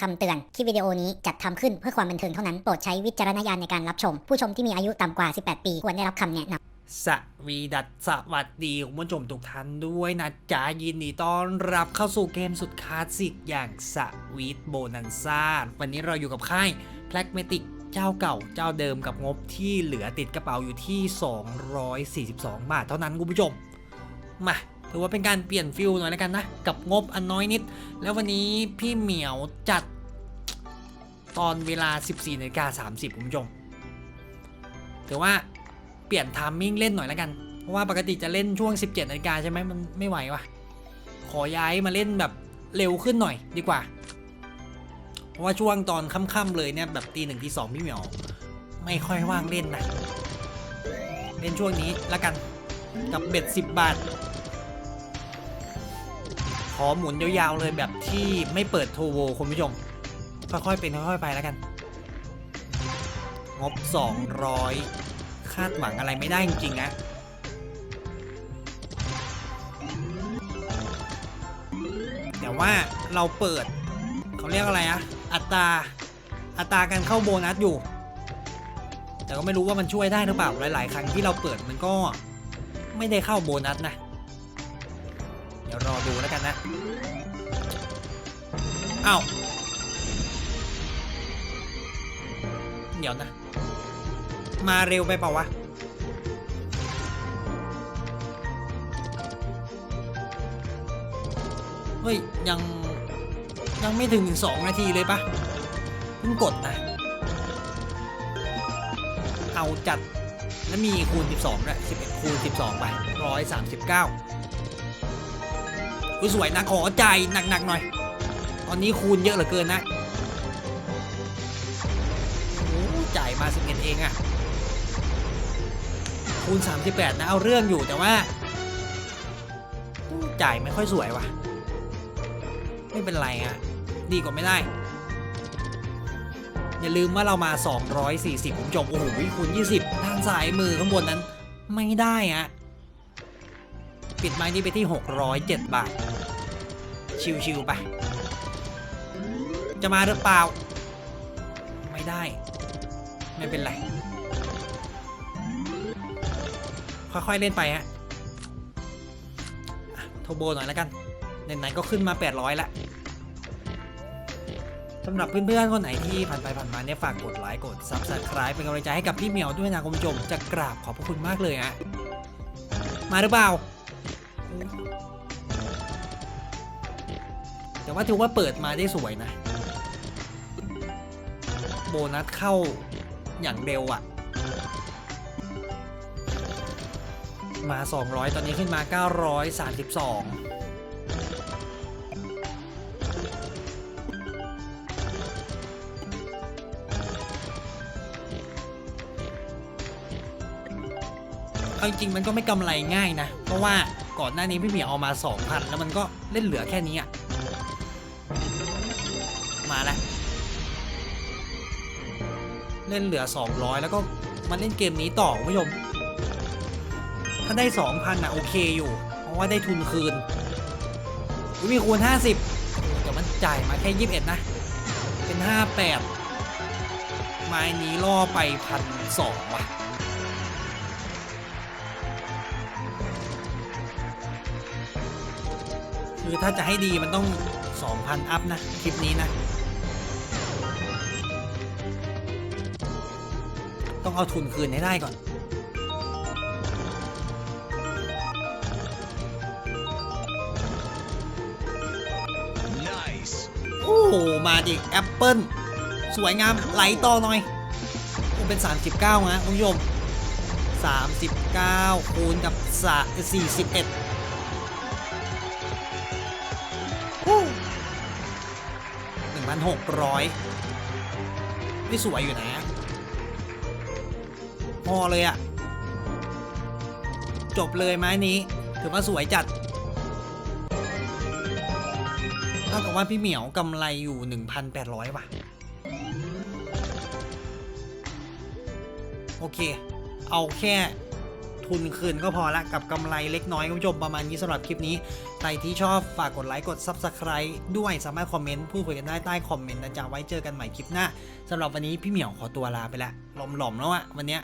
คำเตือน คลิปวิดีโอนี้จัดทำขึ้นเพื่อความบันเทิงเท่านั้น โปรดใช้วิจารณญาณในการรับชม ผู้ชมที่มีอายุต่ำกว่า 18 ปี ควรได้รับคำแนะนำสวีดัสสวัสดีคุณผู้ชมทุกท่านด้วยนะจ๊ะยินดีต้อนรับเข้าสู่เกมสุดคลาสสิกอย่างสวีทโบนันซ่าวันนี้เราอยู่กับค่ายแพลกเมติกเจ้าเก่าเจ้าเดิมกับงบที่เหลือติดกระเป๋าอยู่ที่ 242 บาท เท่านั้นคุณผู้ชมมา ถือว่าเป็นการเปลี่ยนฟิลหน่อยแล้วกันนะกับงบอันน้อยนิด แล้ววันนี้พี่เหมียวจัดตอนเวลา 14นาฬิกา30คุณผู้ชมถือว่าเปลี่ยนไทามมิ่งเล่นหน่อยแล้วกัน เพราะว่าปกติจะเล่นช่วง 17นาฬิกาใช่ไหมมันไม่ไหวว่ะขอย้ายมาเล่นแบบเร็วขึ้นหน่อยดีกว่า เพราะว่าช่วงตอนค่ำๆเลยเนี่ยแบบตีหนึ่งตีสองพี่เหมียวไม่ค่อยว่างเล่นนะเล่นช่วงนี้แล้วกันกับเบ็ด10 บาท อหมุนยาวๆเลยแบบที่ไม่เปิดโทโวคุณผู้ชม ค่อยๆเป็นค่อยๆไปแล้วกัน งบ 200 คาดหวังอะไรไม่ได้จริงๆนะแต่ว่าเราเปิดเขาเรียกอะไรอะอัตราอัตราการเข้าโบนัสอยู่ แต่ก็ไม่รู้ว่ามันช่วยได้หรือเปล่าหลาย ๆ ครั้งที่เราเปิดมันก็ไม่ได้เข้าโบนัสนะ ดี๋ยวรอดูแล้วกันนะอ้าวเดี๋ยวนะ มาเร็วไปเปล่าวะเฮ้ย ยังยังไม่ถึง2นาทีเลยปะเพิ่งกดนะเอาจัดแล้วมีคูณ 12ด้วย11คูณ 12 ไป 139 อุ้ยสวยนะขอใจหนักๆหน่อย ตอนนี้คูณเยอะเหลือเกินนะโอ้จ่ายมา11เองอะคูณ38นะเอาเรื่องอยู่แต่ว่าจ่ายไม่ค่อยสวยว่ะ ไม่เป็นไรอะดีกว่าไม่ได้ อย่าลืมว่าเรามา 240ผมจบโอ้โหคูณ20ทางซ้ายมือข้างบนนั้นไม่ได้อะปิดไม้นี้ไปที่ 607 บาท ชิวๆไป จะมาหรือเปล่า ไม่ได้ ไม่เป็นไร ค่อยๆเล่นไปฮะโทโบหน่อยแล้วกันไหนๆก็ขึ้นมา 800ละสำหรับเพื่อนๆคนไหนที่ผ่านไปผ่านมาเนี่ยฝากกดไลค์กด Subscribe เป็นกำลังใจให้กับพี่เหมียวด้วยนะคุณผู้ชมจะกราบขอบพระคุณมากเลยฮะมาหรือเปล่า แต่ว่าถือว่าเปิดมาได้สวยนะ โบนัสเข้าอย่างเร็วอะ่ะ มา 200 ตอนนี้ขึ้นมา 932เอาจริงมันก็ไม่กำไรง่ายนะ เพราะว่าก่อนหน้านี้พี่เหมียวเอามา 2,000 แล้วมันก็เล่นเหลือแค่นี้อะ มาแล้ว เล่นเหลือ 200 แล้วก็มาเล่นเกมนี้ต่อคุณผู้ชม ถ้าได้ 2,000นะโอเคอยู่ เพราะว่าได้ทุนคืนอุ๊ยมีคูณ 50 แต่มันจ่ายมาแค่ 21 นะ เป็น 58 ไม้นี้ล่อไปพันสองว่ะคือถ้าจะให้ดีมันต้อง 2,000 อัพนะ คลิปนี้นะ ต้องเอาทุนคืนให้ได้ก่อน โอ้โห มาดิแอปเปิลสวยงามไหลต่อหน่อยโอ้เป็น 39นะคุณผู้ชม39 คูณกับสะ41หนึ่งพันหกร้อยไม่สวยอยู่นะ พอเลยอะจบเลยไม้นี้ ถือว่าสวยจัดเท่ากับว่าพี่เหมียวกำไรอยู่ 1,800ว่ะ โอเค เอาแค่ททุนคืนก็พอละกับกำไรเล็กน้อยคุณผู้ชมประมาณนี้สำหรับคลิปนี้ ใครที่ชอบฝากกดไลค์กด Subscribe ด้วยสามารถคอมเมนต์พูดคุยกันได้ใต้คอมเมนต์นะจ๊ะไว้เจอกันใหม่คลิปหน้าสำหรับวันนี้พี่เหมียวขอตัวลาไปละหลอมๆแล้วอะวันเนี้ย